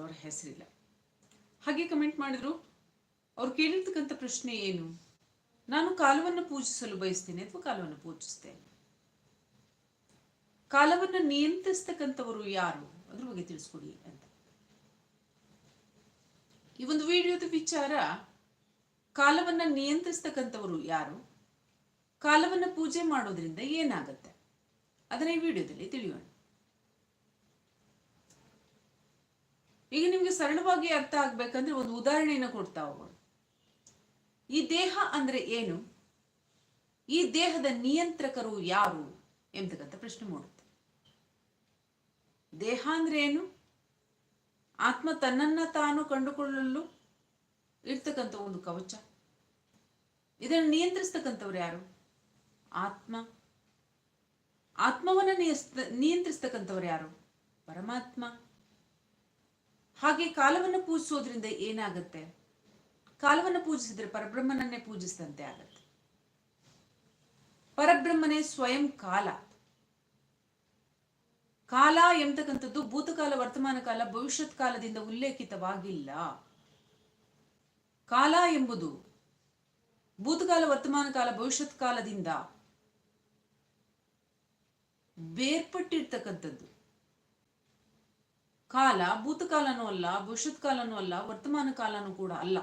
ಅವ್ರ ಹೆಸರಿಲ್ಲ. ಹಾಗೆ ಕಮೆಂಟ್ ಮಾಡಿದ್ರು, ಅವ್ರು ಕೇಳಿರ್ತಕ್ಕಂಥ ಪ್ರಶ್ನೆ ಏನು? ನಾನು ಕಾಲವನ್ನು ಪೂಜಿಸಲು ಬಯಸ್ತೇನೆ ಅಥವಾ ಕಾಲವನ್ನು ಪೂಜಿಸ್ತೇನೆ? ಕಾಲವನ್ನು ನಿಯಂತ್ರಿಸ್ತಕ್ಕಂಥವರು ಯಾರು? ಅದ್ರ ಬಗ್ಗೆ ತಿಳಿಸ್ಕೊಡಿ ಅಂತ. ಈ ಒಂದು ವಿಡಿಯೋದ ವಿಚಾರ, ಕಾಲವನ್ನು ನಿಯಂತ್ರಿಸ್ತಕ್ಕಂಥವರು ಯಾರು? ಕಾಲವನ್ನು ಪೂಜೆ ಮಾಡೋದ್ರಿಂದ ಏನಾಗುತ್ತೆ? ಅದನ್ನ ಈ ವಿಡಿಯೋದಲ್ಲಿ ತಿಳಿಯೋಣ. ಈಗ ನಿಮ್ಗೆ ಸರಳವಾಗಿ ಅರ್ಥ ಆಗ್ಬೇಕಂದ್ರೆ ಒಂದು ಉದಾಹರಣೆಯನ್ನ ಕೊಡ್ತಾ ಹೋಗೋಣ. ಈ ದೇಹ ಅಂದ್ರೆ ಏನು? ಈ ದೇಹದ ನಿಯಂತ್ರಕರು ಯಾರು ಎಂಬತಕ್ಕಂಥ ಪ್ರಶ್ನೆ ಮೂಡುತ್ತೆ. ದೇಹ ಅಂದ್ರೆ ಏನು? ಆತ್ಮ ತನ್ನನ್ನ ತಾನು ಕಂಡುಕೊಳ್ಳಲು ಇರ್ತಕ್ಕಂಥ ಒಂದು ಕವಚ. ಇದನ್ನು ನಿಯಂತ್ರಿಸ್ತಕ್ಕಂಥವ್ರು ಯಾರು? ಆತ್ಮ. ಆತ್ಮವನ್ನ ನಿಯಂತ್ರಿಸ್ತಕ್ಕಂಥವ್ರು ಯಾರು? ಪರಮಾತ್ಮ. ಹಾಗೆ ಕಾಲವನ್ನು ಪೂಜಿಸೋದ್ರಿಂದ ಏನಾಗುತ್ತೆ? ಕಾಲವನ್ನು ಪೂಜಿಸಿದ್ರೆ ಪರಬ್ರಹ್ಮನನ್ನೇ ಪೂಜಿಸಿದಂತೆ ಆಗತ್ತೆ. ಪರಬ್ರಹ್ಮನೇ ಸ್ವಯಂ ಕಾಲ. ಕಾಲ ಎಂಬತಕ್ಕಂಥದ್ದು ಭೂತಕಾಲ, ವರ್ತಮಾನ ಕಾಲ, ಭವಿಷ್ಯತ್ ಕಾಲದಿಂದ ಉಲ್ಲೇಖಿತವಾಗಿಲ್ಲ. ಕಾಲ ಎಂಬುದು ಭೂತಕಾಲ, ವರ್ತಮಾನ ಕಾಲ, ಭವಿಷ್ಯತ್ ಕಾಲದಿಂದ ಬೇರ್ಪಟ್ಟಿರ್ತಕ್ಕಂಥದ್ದು. ಕಾಲ ಭೂತಕಾಲನೂ ಅಲ್ಲ ಭವಿಷ್ಯತ್ ಕಾಲನೂ ಅಲ್ಲ, ವರ್ತಮಾನ ಕಾಲನೂ ಕೂಡ ಅಲ್ಲ.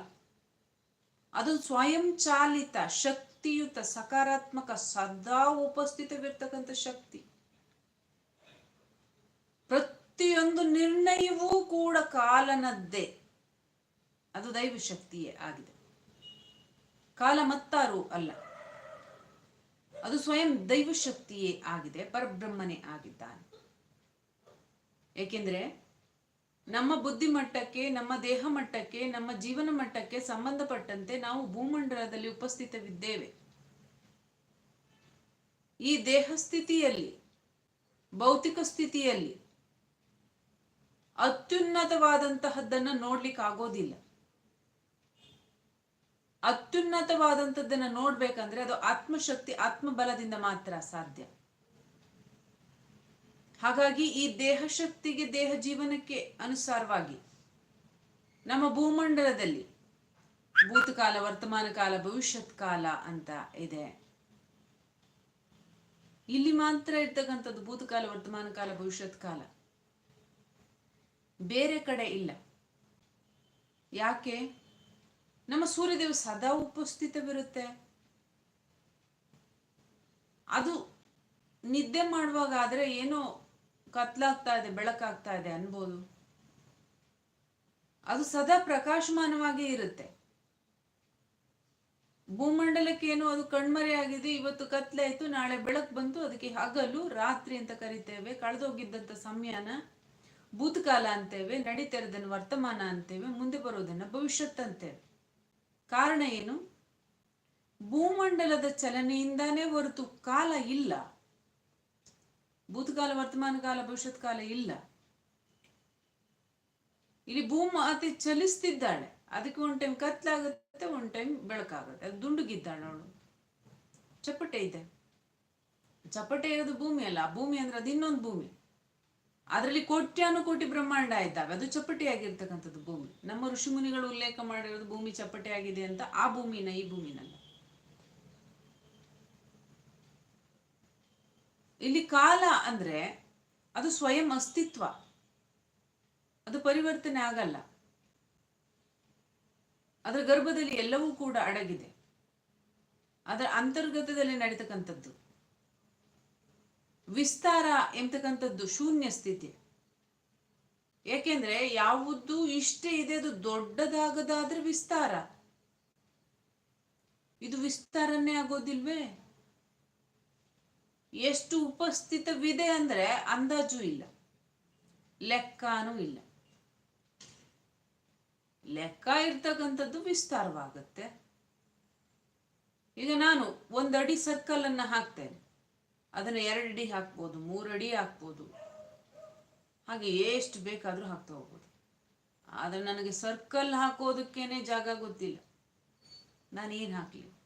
ಅದು ಸ್ವಯಂ ಚಾಲಿತ ಶಕ್ತಿಯುತ, ಸಕಾರಾತ್ಮಕ, ಸದಾ ಉಪಸ್ಥಿತವಿರ್ತಕ್ಕಂಥ ಶಕ್ತಿ. ಪ್ರತಿಯೊಂದು ನಿರ್ಣಯವೂ ಕೂಡ ಕಾಲನದ್ದೇ. ಅದು ದೈವ ಶಕ್ತಿಯೇ ಆಗಿದೆ. ಕಾಲ ಮತ್ತಾರು ಅಲ್ಲ. ಅದು ಸ್ವಯಂ ದೈವ ಶಕ್ತಿಯೇ ಆಗಿದೆ, ಪರಬ್ರಹ್ಮನೇ ಆಗಿದ್ದಾನೆ. ಏಕೆಂದ್ರೆ ನಮ್ಮ ಬುದ್ಧಿ ಮಟ್ಟಕ್ಕೆ, ನಮ್ಮ ದೇಹ ಮಟ್ಟಕ್ಕೆ, ನಮ್ಮ ಜೀವನ ಮಟ್ಟಕ್ಕೆ ಸಂಬಂಧಪಟ್ಟಂತೆ ನಾವು ಭೂಮಂಡಲದಲ್ಲಿ ಉಪಸ್ಥಿತವಿದ್ದೇವೆ. ಈ ದೇಹ ಸ್ಥಿತಿಯಲ್ಲಿ, ಭೌತಿಕ ಸ್ಥಿತಿಯಲ್ಲಿ ಅತ್ಯುನ್ನತವಾದಂತಹದ್ದನ್ನ ನೋಡ್ಲಿಕ್ಕೆ ಆಗೋದಿಲ್ಲ ಅತ್ಯುನ್ನತವಾದಂಥದ್ದನ್ನ ನೋಡ್ಬೇಕಂದ್ರೆ ಅದು ಆತ್ಮಶಕ್ತಿ, ಆತ್ಮಬಲದಿಂದ ಮಾತ್ರ ಸಾಧ್ಯ. ಹಾಗಾಗಿ ಈ ದೇಹ ಶಕ್ತಿಗೆ ದೇಹ ಜೀವನಕ್ಕೆ ಅನುಸಾರವಾಗಿ ನಮ್ಮ ಭೂಮಂಡಲದಲ್ಲಿ ಭೂತಕಾಲ, ವರ್ತಮಾನ ಕಾಲ, ಭವಿಷ್ಯತ್ ಕಾಲ ಅಂತ ಇದೆ. ಇಲ್ಲಿ ಮಾತ್ರ ಇರ್ತಕ್ಕಂಥದ್ದು ಭೂತಕಾಲ, ವರ್ತಮಾನ ಕಾಲ, ಭವಿಷ್ಯತ್ ಕಾಲ. ಬೇರೆ ಕಡೆ ಇಲ್ಲ. ಯಾಕೆ? ನಮ್ಮ ಸೂರ್ಯದೇವ ಸದಾ ಉಪಸ್ಥಿತವಿರುತ್ತೆ. ಅದು ನಿದ್ದೆ ಮಾಡುವಾಗ ಆದ್ರೆ ಏನೋ ಕತ್ಲಾಗ್ತಾ ಇದೆ, ಬೆಳಕಾಗ್ತಾ ಇದೆ ಅನ್ಬೋದು. ಅದು ಸದಾ ಪ್ರಕಾಶಮಾನವಾಗಿ ಇರುತ್ತೆ. ಭೂಮಂಡಲಕ್ಕೆ ಏನೋ ಅದು ಕಣ್ಮರೆಯಾಗಿದೆ ಇವತ್ತು ಕತ್ಲಾಯ್ತು, ನಾಳೆ ಬೆಳಕು ಬಂತು, ಅದಕ್ಕೆ ಹಗಲು, ರಾತ್ರಿ ಅಂತ ಕರಿತೇವೆ. ಕಳೆದೋಗಿದ್ದಂತ ಸಮಯನ ಭೂತಕಾಲ ಅಂತೇವೆ, ನಡೀತಿರೋದನ್ನು ವರ್ತಮಾನ ಅಂತೇವೆ, ಮುಂದೆ ಬರೋದನ್ನ ಭವಿಷ್ಯತ್ ಅಂತೇವೆ. ಕಾರಣ ಏನು? ಭೂಮಂಡಲದ ಚಲನೆಯಿಂದಾನೇ ಹೊರತು ಕಾಲ ಇಲ್ಲ. ಭೂತಕಾಲ, ವರ್ತಮಾನ ಕಾಲ, ಭವಿಷ್ಯತ್ ಕಾಲ ಇಲ್ಲ. ಇಲ್ಲಿ ಭೂಮಾತೆ ಚಲಿಸ್ತಿದ್ದಾಳೆ. ಅದಕ್ಕೆ ಒಂದ್ ಟೈಮ್ ಕತ್ಲಾಗುತ್ತೆ, ಒಂದ್ ಟೈಮ್ ಬೆಳಕಾಗುತ್ತೆ. ಅದು ದುಂಡುಗಿದ್ದಾಳೆ ಅವಳು. ಚಪ್ಪಟೆ ಇದೆ. ಚಪ್ಪಟೆ ಇರೋದು ಭೂಮಿ ಅಲ್ಲ. ಭೂಮಿ ಅಂದ್ರೆ ಅದು ಇನ್ನೊಂದು ಭೂಮಿ. ಅದರಲ್ಲಿ ಕೋಟ್ಯಾನು ಕೋಟಿ ಬ್ರಹ್ಮಾಂಡ ಇದ್ದಾವೆ. ಅದು ಚಪ್ಪಟೆಯಾಗಿರ್ತಕ್ಕಂಥದ್ದು ಭೂಮಿ. ನಮ್ಮ ಋಷಿಮುನಿಗಳು ಉಲ್ಲೇಖ ಮಾಡಿರೋದು ಭೂಮಿ ಚಪ್ಪಟೆಯಾಗಿದೆ ಅಂತ ಆ ಭೂಮಿನ ಈ ಭೂಮಿನಲ್ಲ. ಇಲ್ಲಿ ಕಾಲ ಅಂದ್ರೆ ಅದು ಸ್ವಯಂ ಅಸ್ತಿತ್ವ. ಅದು ಪರಿವರ್ತನೆ ಆಗಲ್ಲ. ಅದರ ಗರ್ಭದಲ್ಲಿ ಎಲ್ಲವೂ ಕೂಡ ಅಡಗಿದೆ. ಅದರ ಅಂತರ್ಗತದಲ್ಲಿ ನಡೀತಕ್ಕಂಥದ್ದು. ವಿಸ್ತಾರ ಎಂಬತಕ್ಕಂಥದ್ದು ಶೂನ್ಯ ಸ್ಥಿತಿ. ಏಕೆಂದ್ರೆ ಯಾವುದು ಇಷ್ಟೇ ಇದೆ, ಅದು ದೊಡ್ಡದಾಗದಾದ್ರೆ ವಿಸ್ತಾರ. ಇದು ವಿಸ್ತಾರನೇ ಆಗೋದಿಲ್ವೇ? ಎಷ್ಟು ಉಪಸ್ಥಿತವಿದೆ ಅಂದರೆ ಅಂದಾಜು ಇಲ್ಲ. ಲೆಕ್ಕನೂ ಇಲ್ಲ. ಲೆಕ್ಕ ಇರ್ತಕ್ಕಂಥದ್ದು ವಿಸ್ತಾರವಾಗುತ್ತೆ. ಈಗ ನಾನು ಒಂದಡಿ ಸರ್ಕಲ್ ಅನ್ನ ಹಾಕ್ತೇನೆ. ಅದನ್ನ ಎರಡು ಅಡಿ ಹಾಕ್ಬೋದು ಮೂರು ಅಡಿ ಹಾಕ್ಬೋದು. ಹಾಗೆ ಎಷ್ಟು ಬೇಕಾದರೂ ಹಾಕ್ತಾ ಹೋಗ್ಬೋದು. ಆದರೆ ನನಗೆ ಸರ್ಕಲ್ ಹಾಕೋದಕ್ಕೇನೆ ಜಾಗ ಗೊತ್ತಿಲ್ಲ. ನಾನು ಹಾಕಲಿ ಹಾಕ್ಲಿ?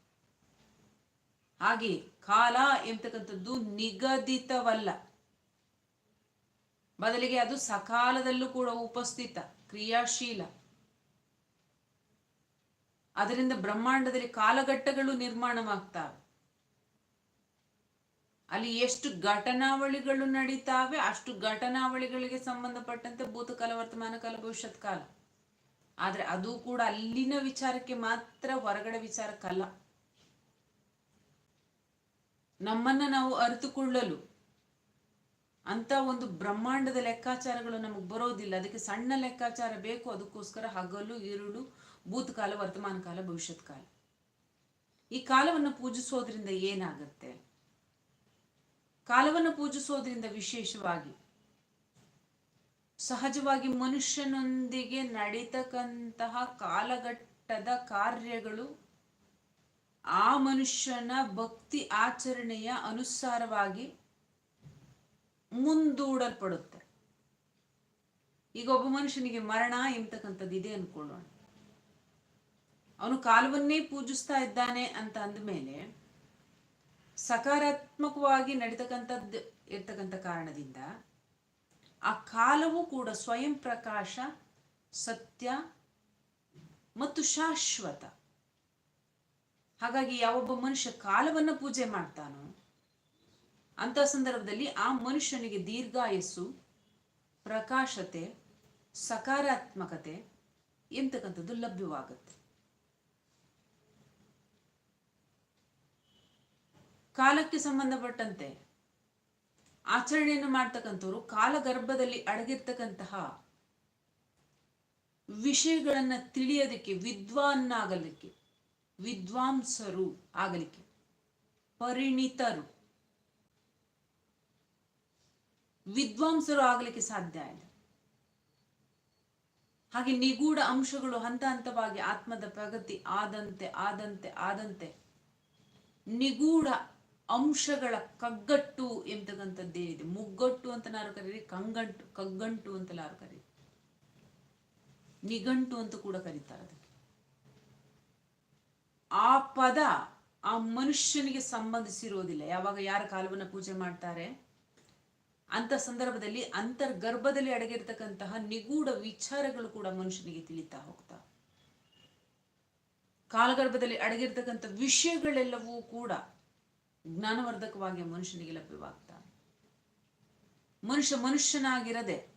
ಹಾಗೆ ಕಾಲ ಎಂಬತಕ್ಕಂಥದ್ದು ನಿಗದಿತವಲ್ಲ. ಬದಲಿಗೆ ಅದು ಸಕಾಲದಲ್ಲೂ ಕೂಡ ಉಪಸ್ಥಿತ, ಕ್ರಿಯಾಶೀಲ. ಅದರಿಂದ ಬ್ರಹ್ಮಾಂಡದಲ್ಲಿ ಕಾಲಘಟ್ಟಗಳು ನಿರ್ಮಾಣವಾಗ್ತವೆ ಅಲ್ಲಿ ಎಷ್ಟು ಘಟನಾವಳಿಗಳು ನಡೀತಾವೆ, ಅಷ್ಟು ಘಟನಾವಳಿಗಳಿಗೆ ಸಂಬಂಧಪಟ್ಟಂತೆ ಭೂತಕಾಲ ವರ್ತಮಾನ ಕಾಲ, ಭವಿಷ್ಯತ್ ಕಾಲ. ಆದ್ರೆ ಅದು ಕೂಡ ಅಲ್ಲಿನ ವಿಚಾರಕ್ಕೆ ಮಾತ್ರ ಹೊರಗಡೆ ವಿಚಾರಕ್ಕಲ್ಲ. ನಮ್ಮನ್ನ ನಾವು ಅರಿತುಕೊಳ್ಳಲು ಅಂತ ಒಂದು ಬ್ರಹ್ಮಾಂಡದ ಲೆಕ್ಕಾಚಾರಗಳು ನಮಗೆ ಬರೋದಿಲ್ಲ. ಅದಕ್ಕೆ ಸಣ್ಣ ಲೆಕ್ಕಾಚಾರ ಬೇಕು, ಅದಕ್ಕೋಸ್ಕರ ಹಗಲು ಇರುಳು ಭೂತಕಾಲ, ವರ್ತಮಾನ ಕಾಲ ಭವಿಷ್ಯತ್ ಕಾಲ. ಈ ಕಾಲವನ್ನು ಪೂಜಿಸೋದ್ರಿಂದ ಏನಾಗುತ್ತೆ? ಕಾಲವನ್ನು ಪೂಜಿಸೋದ್ರಿಂದ ವಿಶೇಷವಾಗಿ ಸಹಜವಾಗಿ ಮನುಷ್ಯನೊಂದಿಗೆ ನಡೀತಕ್ಕಂತಹ ಕಾಲಘಟ್ಟದ ಕಾರ್ಯಗಳು ಆ ಮನುಷ್ಯನ ಭಕ್ತಿ ಆಚರಣೆಯ ಅನುಸಾರವಾಗಿ ಮುಂದೂಡಲ್ಪಡುತ್ತೆ. ಈಗ ಒಬ್ಬ ಮನುಷ್ಯನಿಗೆ ಮರಣ ಎಂಬತಕ್ಕಂಥದ್ದು ಇದೆ ಅನ್ಕೊಳ್ಳೋಣ. ಅವನು ಕಾಲವನ್ನೇ ಪೂಜಿಸ್ತಾ ಇದ್ದಾನೆ ಅಂತ ಅಂದಮೇಲೆ ಸಕಾರಾತ್ಮಕವಾಗಿ ನಡೀತಕ್ಕಂಥದ್ದು ಇರ್ತಕ್ಕಂಥ ಕಾರಣದಿಂದ ಆ ಕಾಲವು ಕೂಡ ಸ್ವಯಂ ಪ್ರಕಾಶ, ಸತ್ಯ ಮತ್ತು ಶಾಶ್ವತ. ಹಾಗಾಗಿ ಯಾವೊಬ್ಬ ಮನುಷ್ಯ ಕಾಲವನ್ನು ಪೂಜೆ ಮಾಡ್ತಾನೋ ಅಂತ ಸಂದರ್ಭದಲ್ಲಿ ಆ ಮನುಷ್ಯನಿಗೆ ದೀರ್ಘಾಯಸ್ಸು, ಪ್ರಕಾಶತೆ, ಸಕಾರಾತ್ಮಕತೆ ಎಂತಕ್ಕಂಥದ್ದು ಲಭ್ಯವಾಗುತ್ತೆ. ಕಾಲಕ್ಕೆ ಸಂಬಂಧಪಟ್ಟಂತೆ ಆಚರಣೆಯನ್ನು ಮಾಡ್ತಕ್ಕಂಥವ್ರು ಕಾಲಗರ್ಭದಲ್ಲಿ ಅಡಗಿರ್ತಕ್ಕಂತಹ ವಿಷಯಗಳನ್ನ ತಿಳಿಯೋದಕ್ಕೆ, ವಿದ್ವಾನ್ನಾಗಲಿಕ್ಕೆ ವಿದ್ವಾಂಸರು ಆಗಲಿಕ್ಕೆ, ಪರಿಣಿತರು. ವಿದ್ವಾಂಸರು ಆಗಲಿಕ್ಕೆ ಸಾಧ್ಯ ಇಲ್ಲ. ಹಾಗೆ ನಿಗೂಢ ಅಂಶಗಳು ಹಂತ ಹಂತವಾಗಿ ಆತ್ಮದ ಪ್ರಗತಿ ಆದಂತೆ ಆದಂತೆ ಆದಂತೆ, ನಿಗೂಢ ಅಂಶಗಳ ಕಗ್ಗಟ್ಟು ಎಂತಕ್ಕಂಥದ್ದೇನಿದೆ ಮುಗ್ಗಟ್ಟು ಅಂತ ನಾರು ಕರೀರಿ, ಕಂಗಂಟು, ಕಗ್ಗಂಟು ಅಂತ ನಾರು ಕರೀರಿ. ನಿಘಂಟು ಅಂತ ಕೂಡ ಕರೀತಾರೆ ಆ ಪದ ಆ ಮನುಷ್ಯನಿಗೆ ಸಂಬಂಧಿಸಿರೋದಿಲ್ಲ. ಯಾವಾಗ ಯಾರ ಕಾಲವನ್ನು ಪೂಜೆ ಮಾಡ್ತಾರೆ? ಅಂತ ಸಂದರ್ಭದಲ್ಲಿ ಅಂತರ್ಗರ್ಭದಲ್ಲಿ ಅಡಗಿರ್ತಕ್ಕಂತಹ ನಿಗೂಢ ವಿಚಾರಗಳು ಕೂಡ ಮನುಷ್ಯನಿಗೆ ತಿಳಿತಾ ಹೋಗ್ತಾ. ಕಾಲಗರ್ಭದಲ್ಲಿ ಅಡಗಿರ್ತಕ್ಕಂಥ ವಿಷಯಗಳೆಲ್ಲವೂ ಕೂಡ ಜ್ಞಾನವರ್ಧಕವಾಗಿ ಮನುಷ್ಯನಿಗೆ ಲಭ್ಯವಾಗ್ತಾ. ಮನುಷ್ಯ ಮನುಷ್ಯನಾಗಿರದೆ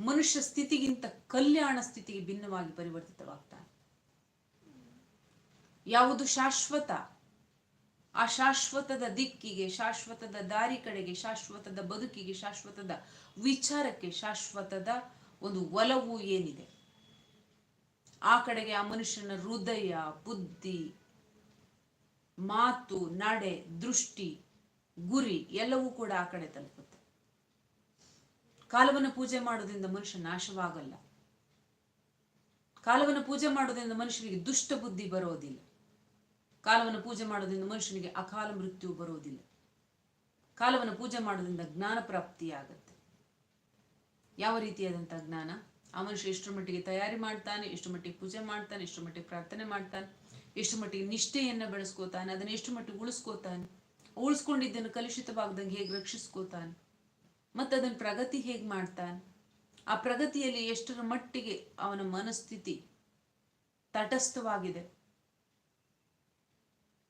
ಮನುಷ್ಯ ಸ್ಥಿತಿಗಿಂತ ಕಲ್ಯಾಣ ಸ್ಥಿತಿಗೆ ಭಿನ್ನವಾಗಿ ಪರಿವರ್ತಿತವಾಗ್ತಾನೆ. ಯಾವುದು ಶಾಶ್ವತ? ಆ ಶಾಶ್ವತದ ದಿಕ್ಕಿಗೆ, ಶಾಶ್ವತದ ದಾರಿ ಕಡೆಗೆ, ಶಾಶ್ವತದ ಬದುಕಿಗೆ, ಶಾಶ್ವತದ ವಿಚಾರಕ್ಕೆ ಶಾಶ್ವತದ ಒಂದು ಒಲವು ಏನಿದೆ? ಆ ಕಡೆಗೆ ಆ ಮನುಷ್ಯನ ಹೃದಯ, ಬುದ್ಧಿ, ಮಾತು, ನಡೆ, ದೃಷ್ಟಿ, ಗುರಿ ಎಲ್ಲವೂ ಕೂಡ ಆ ಕಡೆ ತಲುಪುತ್ತೆ. ಕಾಲವನ್ನು ಪೂಜೆ ಮಾಡೋದ್ರಿಂದ ಮನುಷ್ಯ ನಾಶವಾಗಲ್ಲ. ಕಾಲವನ್ನು ಪೂಜೆ ಮಾಡೋದ್ರಿಂದ ಮನುಷ್ಯನಿಗೆ ದುಷ್ಟ ಬುದ್ಧಿ ಬರೋದಿಲ್ಲ. ಕಾಲವನ್ನು ಪೂಜೆ ಮಾಡೋದ್ರಿಂದ ಮನುಷ್ಯನಿಗೆ ಅಕಾಲ ಮೃತ್ಯು ಬರೋದಿಲ್ಲ ಕಾಲವನ್ನು ಪೂಜೆ ಮಾಡೋದ್ರಿಂದ ಜ್ಞಾನ ಪ್ರಾಪ್ತಿಯಾಗತ್ತೆ. ಯಾವ ರೀತಿಯಾದಂತಹ ಜ್ಞಾನ? ಆ ಮನುಷ್ಯ ಎಷ್ಟು ಮಟ್ಟಿಗೆ ತಯಾರಿ ಮಾಡ್ತಾನೆ ಎಷ್ಟು ಮಟ್ಟಿಗೆ ಪೂಜೆ ಮಾಡ್ತಾನೆ ಎಷ್ಟು ಮಟ್ಟಿಗೆ ಪ್ರಾರ್ಥನೆ ಮಾಡ್ತಾನೆ ಎಷ್ಟು ಮಟ್ಟಿಗೆ ನಿಷ್ಠೆಯನ್ನು ಬೆಳೆಸ್ಕೋತಾನೆ, ಅದನ್ನು ಎಷ್ಟು ಮಟ್ಟಿಗೆ ಉಳಿಸ್ಕೋತಾನೆ, ಉಳಿಸ್ಕೊಂಡಿದ್ದನ್ನು ಕಲುಷಿತವಾಗದಂಗೆ ಹೇಗೆ ರಕ್ಷಿಸ್ಕೋತಾನೆ, ಮತ್ತೆ ಅದನ್ನು ಪ್ರಗತಿ ಹೇಗೆ ಮಾಡ್ತಾನೆ, ಆ ಪ್ರಗತಿಯಲ್ಲಿ ಎಷ್ಟರ ಮಟ್ಟಿಗೆ ಅವನ ಮನಸ್ಥಿತಿ ತಟಸ್ಥವಾಗಿದೆ.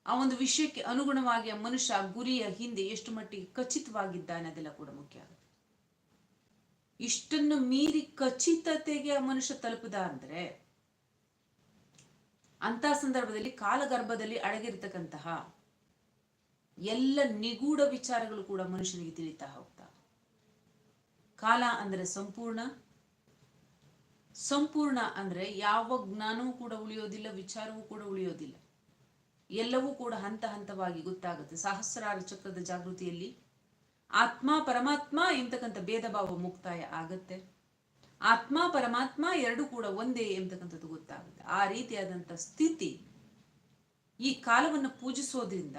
ಆ ಒಂದು ವಿಷಯಕ್ಕೆ ಅನುಗುಣವಾಗಿ ಆ ಮನುಷ್ಯ ಗುರಿಯ ಹಿಂದೆ ಎಷ್ಟು ಮಟ್ಟಿಗೆ ಖಚಿತವಾಗಿದ್ದಾನೆ ಅದೆಲ್ಲ ಕೂಡ ಮುಖ್ಯ ಆಗುತ್ತೆ. ಇಷ್ಟನ್ನು ಮೀರಿ ಖಚಿತತೆಗೆ ಆ ಮನುಷ್ಯ ತಲುಪದ ಅಂದ್ರೆ ಅಂತ ಸಂದರ್ಭದಲ್ಲಿ ಕಾಲಗರ್ಭದಲ್ಲಿ ಅಡಗಿರ್ತಕ್ಕಂತಹ ಎಲ್ಲ ನಿಗೂಢ ವಿಚಾರಗಳು ಕೂಡ ಮನುಷ್ಯನಿಗೆ ತಿಳಿತಾ ಹೋಗ್ತಾ. ಕಾಲ ಅಂದ್ರೆ ಸಂಪೂರ್ಣ ಸಂಪೂರ್ಣ ಅಂದ್ರೆ ಯಾವ ಜ್ಞಾನವೂ ಕೂಡ ಉಳಿಯೋದಿಲ್ಲ, ವಿಚಾರವೂ ಕೂಡ ಉಳಿಯೋದಿಲ್ಲ. ಎಲ್ಲವೂ ಕೂಡ ಹಂತ ಹಂತವಾಗಿ ಗೊತ್ತಾಗುತ್ತೆ. ಸಹಸ್ರಾರ ಚಕ್ರದ ಜಾಗೃತಿಯಲ್ಲಿ ಆತ್ಮ, ಪರಮಾತ್ಮ ಎಂತಕ್ಕಂಥ ಭೇದ ಭಾವ, ಮುಕ್ತಾಯ ಆಗತ್ತೆ. ಆತ್ಮ, ಪರಮಾತ್ಮ ಎರಡು ಕೂಡ ಒಂದೇ ಎಂತಕ್ಕಂಥದ್ದು ಗೊತ್ತಾಗುತ್ತೆ. ಆ ರೀತಿಯಾದಂಥ ಸ್ಥಿತಿ ಈ ಕಾಲವನ್ನು ಪೂಜಿಸೋದ್ರಿಂದ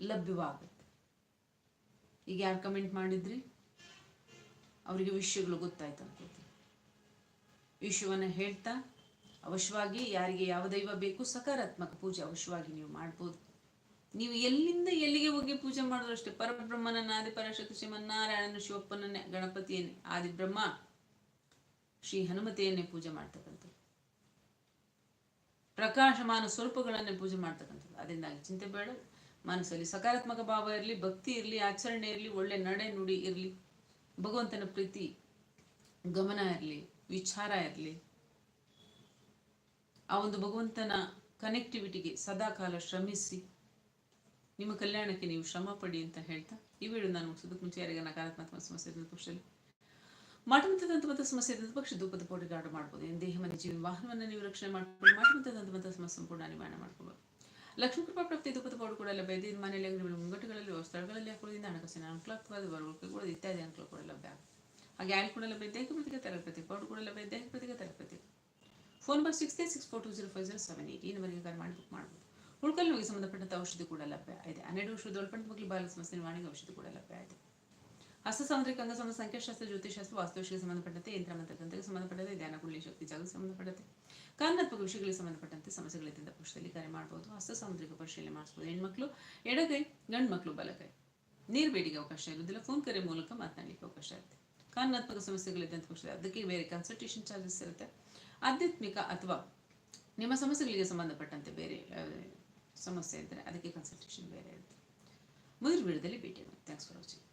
ಲಭ್ಯವಾಗುತ್ತೆ. ಈಗ ಯಾರು ಕಮೆಂಟ್ ಮಾಡಿದ್ರಿ? ಅವರಿಗೆ ವಿಷಯಗಳು ಗೊತ್ತಾಯ್ತು ಅನ್ಕೋತೀನಿ. ವಿಷಯವನ್ನು ಹೇಳ್ತಾ ಅವಶ್ಯವಾಗಿ ಯಾರಿಗೆ ಯಾವ ದೈವ ಬೇಕು ಸಕಾರಾತ್ಮಕ ಪೂಜೆ ಅವಶ್ಯವಾಗಿ ನೀವು ಮಾಡ್ಬೋದು. ನೀವು ಎಲ್ಲಿಂದ ಎಲ್ಲಿಗೆ ಹೋಗಿ ಪೂಜೆ ಮಾಡಿದ್ರು ಅಷ್ಟೇ. ಪರಬ್ರಹ್ಮನನ್ನ ಆದಿ ಪರಶಕ್ತಿ ಶ್ರೀಮನ್ನಾರಾಯಣನ ಶಿವಪ್ಪನನ್ನೇ, ಗಣಪತಿಯನ್ನೇ ಆದಿ ಬ್ರಹ್ಮ ಶ್ರೀ ಹನುಮತೆಯನ್ನೇ ಪೂಜೆ ಮಾಡ್ತಕ್ಕಂಥದ್ದು. ಪ್ರಕಾಶಮಾನ ಸ್ವರೂಪಗಳನ್ನೇ ಪೂಜೆ ಮಾಡ್ತಕ್ಕಂಥದ್ದು. ಅದರಿಂದಾಗಿ ಚಿಂತೆ ಬೇಡ. ಮನಸ್ಸಲ್ಲಿ ಸಕಾರಾತ್ಮಕ ಭಾವ ಇರಲಿ, ಭಕ್ತಿ ಇರಲಿ, ಆಚರಣೆ ಇರಲಿ, ಒಳ್ಳೆ ನಡೆ ನುಡಿ ಇರಲಿ, ಭಗವಂತನ ಪ್ರೀತಿ, ಗಮನ ಇರಲಿ, ವಿಚಾರ ಇರಲಿ ಆ ಒಂದು ಭಗವಂತನ ಕನೆಕ್ಟಿವಿಟಿಗೆ ಸದಾಕಾಲ ಶ್ರಮಿಸಿ, ನಿಮ್ಮ ಕಲ್ಯಾಣಕ್ಕೆ ನೀವು ಶ್ರಮ ಪಡಿ ಅಂತ ಹೇಳ್ತಾ ಈ ವೇಳೆ ನಾನು ಮುಗಿಸೋದಕ್ಕೆ ಮುಂಚೆ ಯಾರಿಗೆ ನಕಾರಾತ್ಮಕ ಸಮಸ್ಯೆ ಇದ್ದ ಪಕ್ಷದಲ್ಲಿ ಮಾಟಮಂತ ಸಮಸ್ಯೆ ಇದ್ದ ಪಕ್ಷ ಧೂಪದ ಪೌಡರ್ ಗಾರ್ಡ್ ಮಾಡ್ಬೋದು. ದೇಹ ಮನೆ ಜೀವನ ವಾಹನವನ್ನು ನೀವು ರಕ್ಷಣೆ ಮಾಡ್ಕೊಂಡು ಮಾಟಮಂತ ಸಮಸ್ಯೆ ಸಂಪೂರ್ಣ ನಿವಾರಣೆ ಮಾಡ್ಕೋಬೋದು. ಲಕ್ಷ್ಮೀ ಕೃಪಾ ಪ್ರಾಪ್ತಿ, ಧೂಪದ ಪೌಡರ್ ಕೂಡ ಲಭ್ಯ. ಇದೆ ಮನೆಯಲ್ಲಿ ಅಂಗಡಿಗಳು ಮುಂಗಟ್ಟುಗಳಲ್ಲಿ ಸ್ಥಳಗಳಲ್ಲಿ ಹಾಕೊಳ್ಳೋದ್ರಿಂದ ಹಣಕಾಸಿನ ಅನುಕೂಲತ್ವಾದ ಬರುವಿಕೆ ಕೂಡ ಇತ್ಯಾದಿ ಅನುಕೂಲ ಕೂಡ ಲಭ್ಯ ಹಾಗೆ ಆಯಿಲ್ ಕೂಡ ಲಭ್ಯ. ದೇಹ ಪ್ರತಿಗೆ ತರಗತಿ ಪೌಡರ್ ಕೂಡ ಲಭ್ಯ. ದೇಹ ಪ್ರತಿಗೆ ತರಬೇತಿ phone number six three six four two zero five zero seven eight ಈ ನಂಬರ್ಗೆ ಕರೆ ಮಾಡಿ ಬುಕ್ ಮಾಡ್ಬೋದು. ಹುಳ್ಕಲ್ ನೋವಿಗೆ ಸಂಬಂಧಪಟ್ಟಂಥ ಔಷಧಿ ಕೂಡ ಲಭ್ಯ ಇದೆ ಹನ್ನೆರಡು ವರ್ಷದ ಒಳಪಟ್ಟ ಮಕ್ಕಳು ಬಾಲ ಸಮಸ್ಯೆ ನಿವಾರಣೆಗೆ ಔಷಧಿ ಕೂಡ ಲಭ್ಯ ಇದೆ ಹಸ್ತ ಸಾಂದ್ರಿಕ ಅಂಗ ಸಂಬಂಧ ಸಂಖ್ಯಾಶಾಸ್ತ್ರ ಜ್ಯೋತಿಷಾಸ್ತ್ರ ವಾಸ್ತುವಿಷಯಕ್ಕೆ ಸಂಬಂಧಪಟ್ಟಂತೆ, ಯಂತ್ರ ಮಂತ್ರತಂತ್ರಕ್ಕೆ ಸಂಬಂಧಪಟ್ಟಂತೆ, ಧ್ಯಾನ ಕುಳ್ಳಿ ಶಕ್ತಿ, ಜಾಗಕ್ಕೆ ಸಂಬಂಧಪಟ್ಟಂತೆ ಕಾರಣಾತ್ಮಕ ವಿಷಯಗಳಿಗೆ ಸಂಬಂಧಪಟ್ಟಂತೆ ಸಮಸ್ಯೆಗಳಿದ್ದ ಪಕ್ಷದಲ್ಲಿ ಕರೆ ಮಾಡಬಹುದು ಹಸ್ತ ಸಾಂದ್ರಿಕ ಪರಿಶೀಲನೆ ಮಾಡಿಸಬಹುದು ಹೆಣ್ಮಕ್ಳು, ಎಡಗೈ ಗಂಡು ಮಕ್ಕಳು ಬಲಗೈ. ನೀರು ಬೇಡಿಗೆ ಅವಕಾಶ ಇರುವುದಿಲ್ಲ. ಫೋನ್ ಕರೆ ಮೂಲಕ ಮಾತನಾಡಲಿಕ್ಕೆ ಅವಕಾಶ ಇರುತ್ತೆ. ಕಾರಣಾತ್ಮಕ ಸಮಸ್ಯೆಗಳಿದ್ದಂಥ ಪಕ್ಷದಲ್ಲಿ ಅದಕ್ಕೆ ಬೇರೆ ಕನ್ಸಲ್ಟೇಷನ್ ಚಾರ್ಜಸ್ ಇರುತ್ತೆ. ಆಧ್ಯಾತ್ಮಿಕ ಅಥವಾ ನಿಮ್ಮ ಸಮಸ್ಯೆಗಳಿಗೆ ಸಂಬಂಧಪಟ್ಟಂತೆ ಬೇರೆ ಸಮಸ್ಯೆ ಇದ್ದರೆ ಅದಕ್ಕೆ ಕನ್ಸಲ್ಟೇಷನ್ ಬೇರೆ ಇರುತ್ತೆ. ಮುಂದಿನ ವಿಡಿಯೋದಲ್ಲಿ ಭೇಟಿ ಥ್ಯಾಂಕ್ಸ್ ಫಾರ್ ವಾಚಿಂಗ್